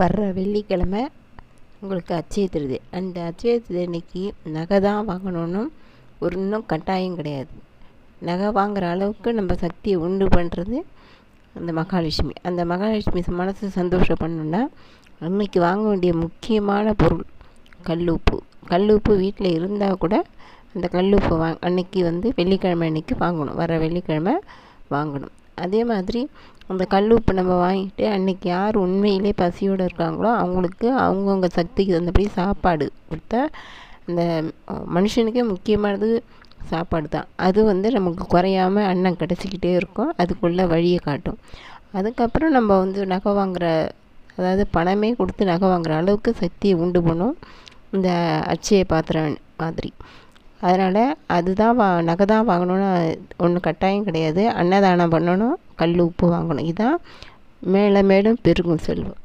வர்ற வெள்ளிக்கிழமை உங்களுக்கு அட்சய திருதி. அந்த அட்சய திருதி அன்னைக்கு நகை தான் வாங்கணும்னு ஒரு இன்னும் கட்டாயம் கிடையாது. நகை வாங்குகிற அளவுக்கு நம்ம சக்தியை உண்டு பண்ணுறது அந்த மகாலட்சுமி. அந்த மகாலட்சுமி மனசு சந்தோஷம் பண்ணணுன்னா அன்னைக்கு வாங்க வேண்டிய முக்கியமான பொருள் கல் உப்பு கல் உப்பு வீட்டில் இருந்தால் கூட அந்த கல் உப்பு வா அன்னைக்கு வந்து வெள்ளிக்கிழமை அன்னைக்கு வாங்கணும். வர வெள்ளிக்கிழமை வாங்கணும். அதே மாதிரி அந்த கல் உப்பு நம்ம வாங்கிட்டு அன்றைக்கி யார் உண்மையிலே பசியோடு இருக்காங்களோ அவங்களுக்கு அவங்கவுங்க சக்திக்கு தகுந்தபடி சாப்பாடு கொடுத்தா அந்த மனுஷனுக்கே முக்கியமானது சாப்பாடு தான். அது வந்து நமக்கு குறையாம அன்னம் கிடச்சிக்கிட்டே இருக்கும். அதுக்குள்ளே வழியை காட்டும். அதுக்கப்புறம் நம்ம வந்து நகை வாங்குகிற அதாவது பணமே கொடுத்து நகை வாங்குகிற அளவுக்கு சக்தியை உண்டு பண்ணும். இந்த அட்சய பாத்திரம் மாதிரி. அதனால் அதுதான் வா நகை தான் வாங்கணும்னு ஒன்றும் கட்டாயம் கிடையாது. அன்னதானம் பண்ணணும் கல் உப்பு வாங்கணும். இதுதான் மேலே மேலும் பெருகும் செல்வம்.